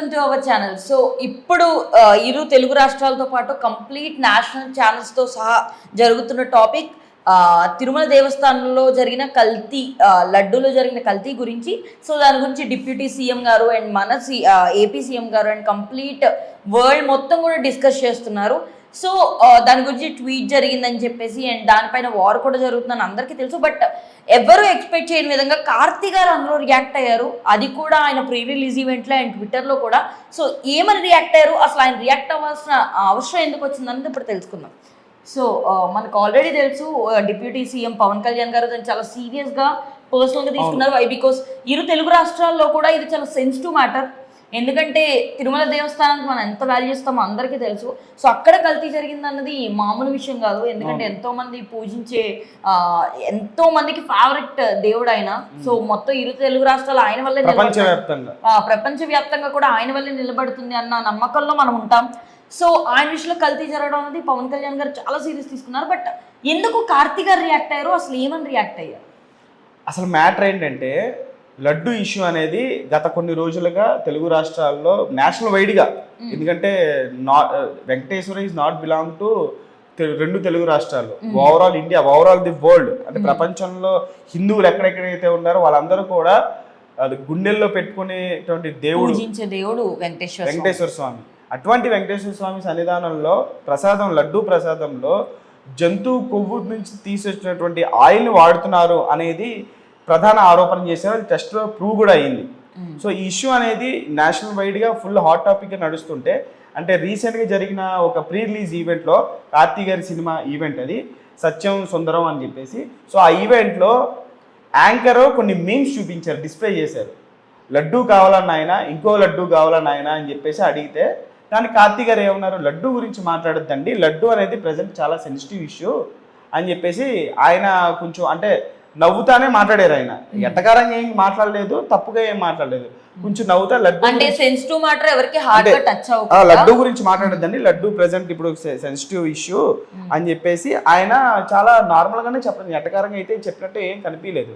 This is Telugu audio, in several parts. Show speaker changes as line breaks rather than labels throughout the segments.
Welcome to our channel so ఇప్పుడు ఇరు తెలుగు రాష్ట్రాలతో పాటు కంప్లీట్ నేషనల్ ఛానల్స్తో సహా జరుగుతున్న టాపిక్ తిరుమల దేవస్థానంలో జరిగిన కల్తీ లడ్డూలో జరిగిన కల్తీ గురించి. సో దాని గురించి డిప్యూటీ సీఎం గారు అండ్ మన సి ఏపీ సీఎం గారు అండ్ కంప్లీట్ వరల్డ్ మొత్తం కూడా డిస్కస్ చేస్తున్నారు. సో దాని గురించి ట్వీట్ జరిగిందని చెప్పేసి అండ్ దానిపైన వార్ కూడా జరుగుతుందని అందరికీ తెలుసు. బట్ ఎవరు ఎక్స్పెక్ట్ చేయని విధంగా కార్తీ గారు అందులో రియాక్ట్ అయ్యారు. అది కూడా ఆయన ప్రీ రిలీజ్ ఈవెంట్లో అండ్ ట్విట్టర్లో కూడా. సో ఏమని రియాక్ట్ అయ్యారు? అసలు ఆయన రియాక్ట్ అవ్వాల్సిన అవసరం ఎందుకు వచ్చిందన్నది ఇప్పుడు తెలుసుకుందాం. సో మనకు ఆల్రెడీ తెలుసు డిప్యూటీ సీఎం పవన్ కళ్యాణ్ గారు దాన్ని చాలా సీరియస్గా పర్సనల్గా తీసుకున్నారు. వై బికాస్ ఇరు తెలుగు రాష్ట్రాల్లో కూడా ఇది చాలా సెన్సిటివ్ మ్యాటర్ ఎందుకంటే తిరుమల దేవస్థానానికి మనం ఎంత వాల్యూ ఇస్తామో అందరికీ తెలుసు. సో అక్కడ కల్తీ జరిగింది అన్నది మామూలు విషయం కాదు. ఎందుకంటే ఎంతో మంది పూజించే ఎంతో మందికి ఫేవరెట్ దేవుడు ఆయన సో మొత్తం ఇరు తెలుగు రాష్ట్రాలు ఆయన వల్లే ఆ, ప్రపంచవ్యాప్తంగా కూడా ఆయన వల్లే నిలబడుతుంది అన్న నమ్మకంలో మనం ఉంటాం. సో ఆయన విషయంలో కల్తీ జరగడం అనేది పవన్ కళ్యాణ్ గారు చాలా సీరియస్ తీసుకున్నారు. బట్ ఎందుకు కార్తీ గారు రియాక్ట్ అయ్యారు అసలు ఏమని రియాక్ట్ అయ్యారు?
అసలు మ్యాటర్ ఏంటంటే లడ్డు ఇష్యూ అనేది గత కొన్ని రోజులుగా తెలుగు రాష్ట్రాల్లో నేషనల్ వైడ్గా. ఎందుకంటే నా Venkateswara is not belong to రెండు తెలుగు రాష్ట్రాలు. Overall India overall the world అంటే ప్రపంచంలో హిందువులు ఎక్కడెక్కడైతే ఉన్నారో వాళ్ళందరూ కూడా అది గుండెల్లో పెట్టుకునేటువంటి దేవుడు
దేవుడు వెంకటేశ్వర స్వామి.
వెంకటేశ్వర స్వామి. అటువంటి వెంకటేశ్వర స్వామి సన్నిధానంలో ప్రసాదం లడ్డు ప్రసాదంలో జంతువు కొవ్వు నుంచి తీసొచ్చినటువంటి ఆయిల్ని వాడుతున్నారు అనేది ప్రధాన ఆరోపణ చేశారు అది టెస్ట్లో ప్రూవ్ కూడా అయింది సో ఈ ఇష్యూ అనేది నేషనల్ వైడ్గా ఫుల్ హాట్ టాపిక్గా నడుస్తుంటే అంటే రీసెంట్గా జరిగిన ఒక ప్రీ రిలీజ్ ఈవెంట్లో కార్తీ గారి సినిమా ఈవెంట్ అది సత్యం సుందరం అని చెప్పేసి. సో ఆ ఈవెంట్లో యాంకర్ కొన్ని మీమ్స్ చూపించారు డిస్ప్లే చేశారు. లడ్డూ కావాలన్న ఆయన ఇంకో లడ్డూ కావాలన్న ఆయన అని చెప్పేసి అడిగితే దానికి కార్తీ గారు ఏమన్నారు? లడ్డు గురించి మాట్లాడొద్దండి లడ్డు అనేది ప్రజెంట్ చాలా సెన్సిటివ్ ఇష్యూ అని చెప్పేసి ఆయన కొంచెం అంటే నవ్వుతానే మాట్లాడారు ఆయన. ఎట్టకారంగా ఏం మాట్లాడలేదు తప్పుగా ఏం మాట్లాడలేదు. కొంచెం నవ్వుతా లడ్డు
అంటే సెన్సిటివ్ మ్యాటర్ ఎవరికి హార్డ్గా టచ్
ఆ,
అవ్వకుండా
లడ్డు గురించి మాట్లాడద్దండి. లడ్డు ప్రెసెంట్ ఇప్పుడు సెన్సిటివ్ ఇష్యూ అని చెప్పేసి ఆయన చాలా నార్మల్ గానే చెప్పండి ఎట్టకారంగా అయితే చెప్పినట్టు ఏం కనిపించలేదు.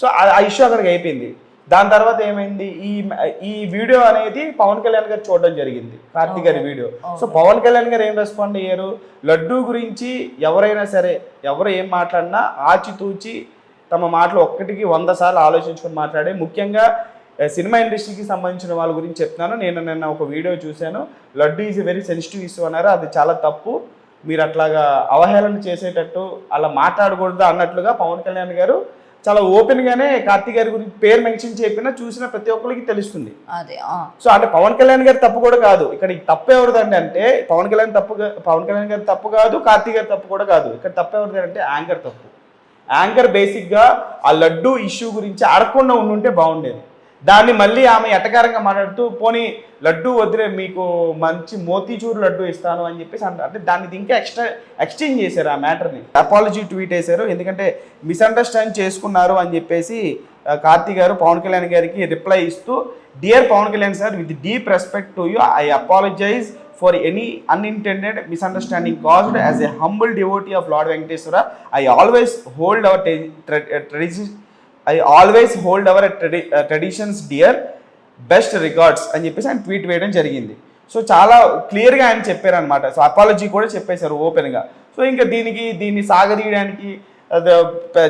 సో ఆ- ఆ ఇష్యూ అక్కడికి అయిపోయింది. దాని తర్వాత ఏమైంది? ఈ ఈ వీడియో అనేది పవన్ కళ్యాణ్ గారు చూడడం జరిగింది. కార్తీక్ గారి వీడియో. సో పవన్ కళ్యాణ్ గారు ఏం రెస్పాండ్ అయ్యారు? లడ్డు గురించి ఎవరైనా సరే ఎవరు ఏం మాట్లాడినా ఆచితూచి తమ మాటలు ఒక్కటికి వంద సార్లు ఆలోచించుకొని మాట్లాడే ముఖ్యంగా సినిమా ఇండస్ట్రీకి సంబంధించిన వాళ్ళ గురించి చెప్తున్నాను. నేను నిన్న ఒక వీడియో చూశాను. Laddu is very sensitive issue అన్నారు. అది చాలా తప్పు. మీరు అట్లాగా అవహేళన చేసేటట్టు అలా మాట్లాడకూడదు అన్నట్లుగా పవన్ కళ్యాణ్ గారు చాలా ఓపెన్ గానే కార్తీక్ గారి గురించి పేరు మెన్షన్ చెప్పినా చూసిన ప్రతి ఒక్కరికి తెలుస్తుంది. సో అంటే పవన్ కళ్యాణ్ గారి తప్పు కూడా కాదు. ఇక్కడ తప్పు ఎవరిదండి అంటే పవన్ కళ్యాణ్ తప్పు పవన్ కళ్యాణ్ గారి తప్పు కాదు కార్తీక్ గారి తప్పు కూడా కాదు. ఇక్కడ తప్పు అంటే యాంకర్ తప్పు. యాంకర్ బేసిక్గా ఆ లడ్డు ఇష్యూ గురించి అడగకుండా ఉండుంటే బాగుండేది. దాన్ని మళ్ళీ ఆమె ఎటకారంగా మాట్లాడుతూ పోనీ లడ్డు వదిలే మీకు మంచి మోతీచూరు లడ్డు ఇస్తాను అని చెప్పేసి అంటారు అంటే దాన్ని ఇంకా ఎక్స్ట్రా ఎక్స్చేంజ్ చేశారు ఆ మ్యాటర్ని అపాలజీ ట్వీట్ వేశారు ఎందుకంటే మిస్అండర్స్టాండ్ చేసుకున్నారు అని చెప్పేసి కార్తీ గారు పవన్ కళ్యాణ్ గారికి రిప్లై ఇస్తూ dear Pawan Kalyan sir with deep respect to you I apologise for any unintended misunderstanding caused as a humble devotee of lord Venkateswara I always hold our tradition I always hold our traditions dear best regards అని చెప్పేసి ఆయన ట్వీట్ వేయడం జరిగింది. సో చాలా క్లియర్గా ఆయన చెప్పారనమాట సో అపాలజీ కూడా చెప్పేశారు ఓపెన్గా సో ఇంకా దీనికి దీన్ని సాగదీయడానికి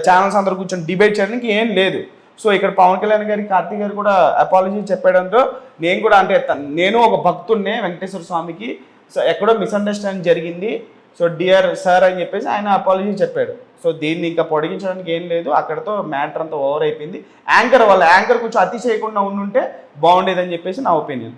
ఛానల్స్ అందరూ కూర్చొని డిబేట్ చేయడానికి ఏం లేదు. సో ఇక్కడ పవన్ కళ్యాణ్ గారి కార్తీక్ గారు కూడా అపాలజీ చెప్పడంతో నేను కూడా అంటే నేను ఒక భక్తుడినే వెంకటేశ్వర స్వామికి. సో ఎక్కడో మిస్అండర్స్టాండింగ్ జరిగింది. సో డియర్ సార్ అని చెప్పేసి ఆయన అపాలజీ చెప్పాడు. సో దీన్ని ఇంకా పొడిగించడానికి ఏం లేదు. అక్కడతో మ్యాటర్ అంతా ఓవర్ అయిపోయింది. యాంకర్ వల్ల యాంకర్ కొంచెం అతి చేయకుండా ఉండుంటే బాగుండేదని చెప్పేసి నా ఒపీనియన్